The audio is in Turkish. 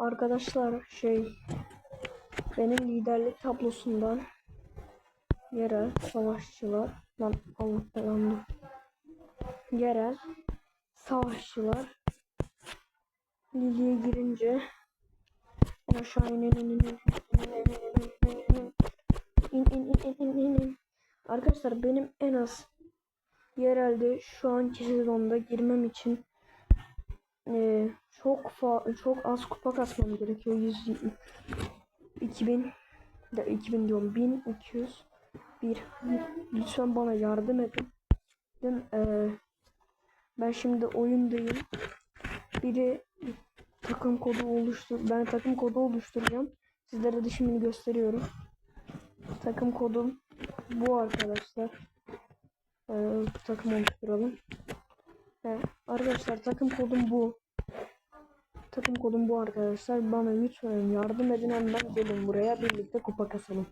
Arkadaşlar şey benim liderlik tablosundan yerel savaşçılar lan Allah belanı. Yerel savaşçılar Lily'e girince aşağı inin inin inin in in in in in in Arkadaşlar benim en az yerelde şu an sezonda girmem için eee, çok çok az kupa kasmam gerekiyor. 100 2000 de 2000 diyorum 1200 bir lütfen bana yardım edin. Dedim, eee, ben şimdi oyundayım. Biri takım kodu oluştur. Ben takım kodu oluşturacağım. Sizlere de şimdi gösteriyorum. Takım kodum bu arkadaşlar. Ee, takım oluşturalım. He, arkadaşlar takım kodum bu. Takım kodum bu arkadaşlar. Bana lütfen yardım edin hemen gelin buraya birlikte kupa kasalım.